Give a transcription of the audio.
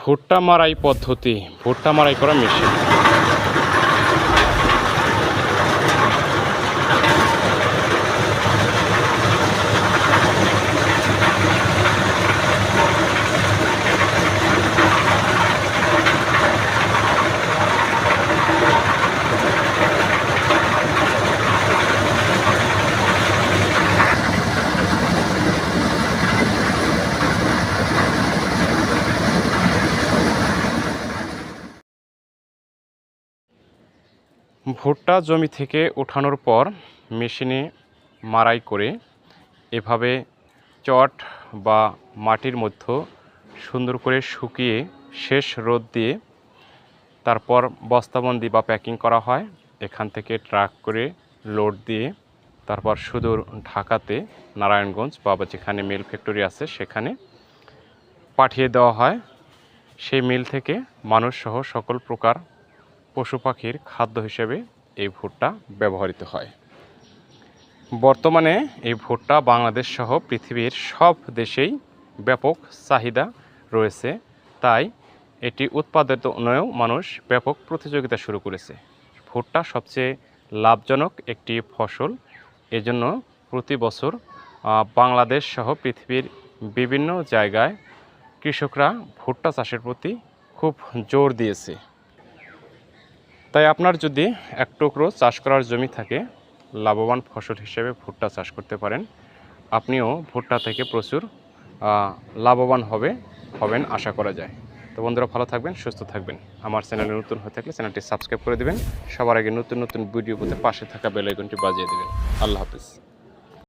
ভুট্টা মারাই পদ্ধতি ভুট্টা মারাই করা মেশিন। ভুট্টা জমি থেকে ওঠানোর পর মেশিনে মারাই করে এভাবে চট বা মাটির মধ্যে সুন্দর করে শুকিয়ে শেষ রোদ দিয়ে তারপর বস্তাবন্দি বা প্যাকিং করা হয়। এখান থেকে ট্রাক করে লোড দিয়ে তারপর সুদূর ঢাকাতে নারায়ণগঞ্জ বা যেখানে মিল ফ্যাক্টরি আছে সেখানে পাঠিয়ে দেওয়া হয়। সেই মিল থেকে মানুষসহ সকল প্রকার পশু পাখির খাদ্য হিসেবে এই ভুট্টা ব্যবহৃত হয়। বর্তমানে এই ভুট্টা বাংলাদেশ সহ পৃথিবীর সব দেশেই ব্যাপক চাহিদা রয়েছে। তাই এটি উৎপাদনেও মানুষ ব্যাপক প্রতিযোগিতা শুরু করেছে। ভুট্টা সবচেয়ে লাভজনক একটি ফসল। এজন্য প্রতি বছর বাংলাদেশ সহ পৃথিবীর বিভিন্ন জায়গায় কৃষকরা ভুট্টা চাষের প্রতি খুব জোর দিয়েছে। তাই আপনার যদি এক টুকরো চাষ করার জমি থাকে, লাভবান ফসল হিসেবে ভুট্টা চাষ করতে পারেন। আপনিও ভুট্টা থেকে প্রচুর লাভবান হবে, হবেন আশা করা যায়। তো বন্ধুরা, ভালো থাকবেন, সুস্থ থাকবেন। আমার চ্যানেলে নতুন হয়ে থাকলে চ্যানেলটি সাবস্ক্রাইব করে দেবেন। সবার আগে নতুন নতুন ভিডিও পেতে পাশে থাকা বেলাইকনটি বাজিয়ে দেবেন। আল্লাহ হাফিজ।